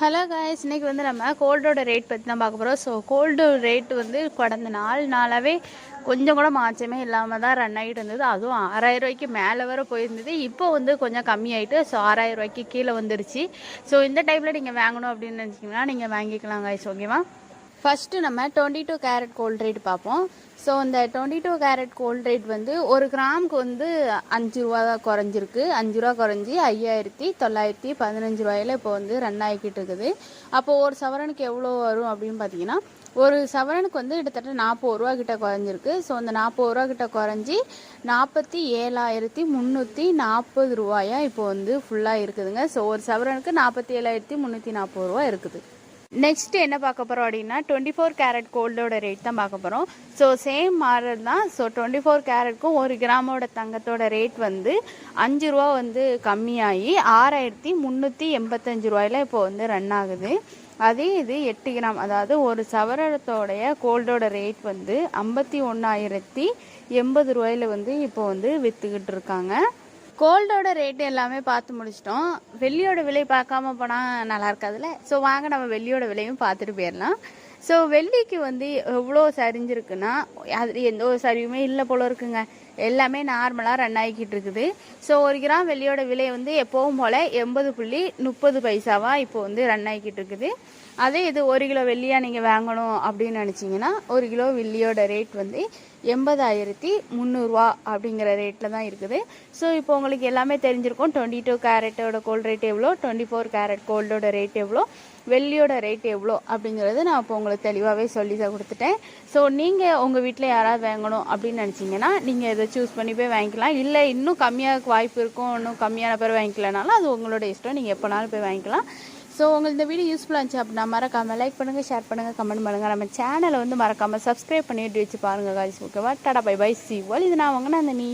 Hello guys இன்னைக்கு வந்து நம்ம கோல்டோட ரேட் பற்றி தான் பார்க்க போகிறோம் ஸோ கோல்டு ரேட் வந்து கடந்த நாலு நாளாகவே கொஞ்சம் கூட மாற்றமே இல்லாமல் தான் ரன் ஆகிட்டு இருந்தது. அதுவும் ஆறாயிரம் ரூபாய்க்கு மேலே வர போயிருந்தது. இப்போ வந்து கொஞ்சம் கம்மியாயிட்டு ஸோ ஆறாயிரம் ரூபாய்க்கு கீழே வந்துருச்சு. ஸோ இந்த டைமில் நீங்கள் வாங்கணும் அப்படின்னு நினச்சிங்கன்னா நீங்கள் வாங்கிக்கலாம் காய்ஸ் ஓகேவா ஃபஸ்ட்டு நம்ம twenty two carat gold rate பார்ப்போம். ஸோ இந்த twenty two carat gold rate வந்து ஒரு கிராமுக்கு வந்து அஞ்சு ரூபா தான் குறைஞ்சிருக்கு. அஞ்சு ரூபா குறைஞ்சி ஐயாயிரத்தி தொள்ளாயிரத்தி பதினஞ்சு ரூபாயில் இப்போ வந்து ரன் ஆகிக்கிட்டு இருக்குது. அப்போது ஒரு சவரனுக்கு எவ்வளோ வரும் அப்படின்னு பார்த்தீங்கன்னா ஒரு சவரனுக்கு வந்து கிட்டத்தட்ட நாற்பது ரூபா கிட்ட குறைஞ்சிருக்கு. ஸோ அந்த நாற்பது ரூபா கிட்ட குறைஞ்சி நாற்பத்தி ஏழாயிரத்தி முந்நூற்றி நாற்பது ரூபாயா இப்போ வந்து ஃபுல்லாக இருக்குதுங்க. ஸோ ஒரு சவரனுக்கு நாற்பத்தி ஏழாயிரத்தி முந்நூற்றி நாற்பது ரூபா இருக்குது. நெக்ஸ்ட் என்ன பார்க்க போகிறோம் அப்படின்னா டுவெண்ட்டி ஃபோர் கேரட் கோல்டோட ரேட் தான் பார்க்க போகிறோம் ஸோ சேம் மாடல் தான். ஸோ டுவெண்ட்டி ஃபோர் கேரட்க்கும் ஒரு கிராமோட தங்கத்தோட ரேட் வந்து அஞ்சு ரூபா வந்து கம்மியாகி ஆறாயிரத்தி முந்நூற்றி எண்பத்தஞ்சு ரூபாயில இப்போ வந்து ரன் ஆகுது. அதே இது எட்டு கிராம் அதாவது ஒரு சவரத்தோடைய கோல்டோட ரேட் வந்து ஐம்பத்தி ஒன்றாயிரத்தி எண்பது ரூபாயில வந்து இப்போ வந்து விற்றுக்கிட்டு இருக்காங்க. கோல்டோட ரேட்டு எல்லாமே பார்த்து முடிச்சிட்டோம். வெள்ளியோட விலை பார்க்காம போனால் நல்லா இருக்காதுல்ல? ஸோ வாங்க நம்ம வெள்ளியோட விலையும் பார்த்துட்டு போயிடலாம். ஸோ வெள்ளிக்கு வந்து எவ்வளோ சரிஞ்சிருக்குன்னா அது எந்த ஒரு சரிவுமே இல்லை போல இருக்குங்க. எல்லாமே நார்மலாக ரன் ஆகிக்கிட்டு இருக்குது. ஸோ ஒரு கிராம் வெள்ளியோட விலை வந்து எப்போவும் போல் எண்பது புள்ளி முப்பது பைசாவாக இப்போ வந்து ரன் ஆகிக்கிட்டு இருக்குது. அதே இது ஒரு கிலோ வெள்ளியாக நீங்கள் வாங்கணும் அப்படின்னு நினச்சிங்கன்னா ஒரு கிலோ வெள்ளியோட ரேட் வந்து எண்பதாயிரத்தி முந்நூறுரூவா அப்படிங்கிற ரேட்டில் தான் இருக்குது. ஸோ இப்போ உங்களுக்கு எல்லாமே தெரிஞ்சிருக்கும். டுவெண்ட்டி டூ கேரட்டோட கோல்டு ரேட் எவ்வளோ? டுவெண்ட்டி ஃபோர் கேரட் கோல்டோட ரேட் எவ்வளோ? வெள்ளியோட ரேட் எவ்வளோ அப்படிங்கிறது நான் இப்போ உங்களுக்கு தெளிவாகவே சொல்லி தான் கொடுத்துட்டேன். ஸோ நீங்கள் உங்கள் வீட்டில் யாராவது வாங்கணும் அப்படின்னு நினச்சிங்கன்னா நீங்கள் இதை சூஸ் பண்ணி போய் வாங்கிக்கலாம். இல்லை இன்னும் கம்மியாக வாய்ப்பு இருக்கும் இன்னும் கம்மியான பேர் வாங்கிக்கலனாலும் அது உங்களோட இஷ்டம். நீங்கள் எப்போனாலும் போய் வாங்கிக்கலாம். ஸோ உங்களுக்கு இந்த வீடியோ யூஸ்ஃபுல்லாக இருந்துச்சு அப்படின்னா மறக்காமல் லைக் பண்ணுங்கள் ஷேர் பண்ணுங்கள் கமெண்ட் பண்ணுங்கள் நம்ம சேனலை வந்து மறக்காமல் சப்ஸ்கிரைப் பண்ணிட்டு வச்சு பாருங்கள் காய்ஸ் ஓகேவா டாடா பை பை சி வால் இது நான் வாங்கினேன் அந்த நீ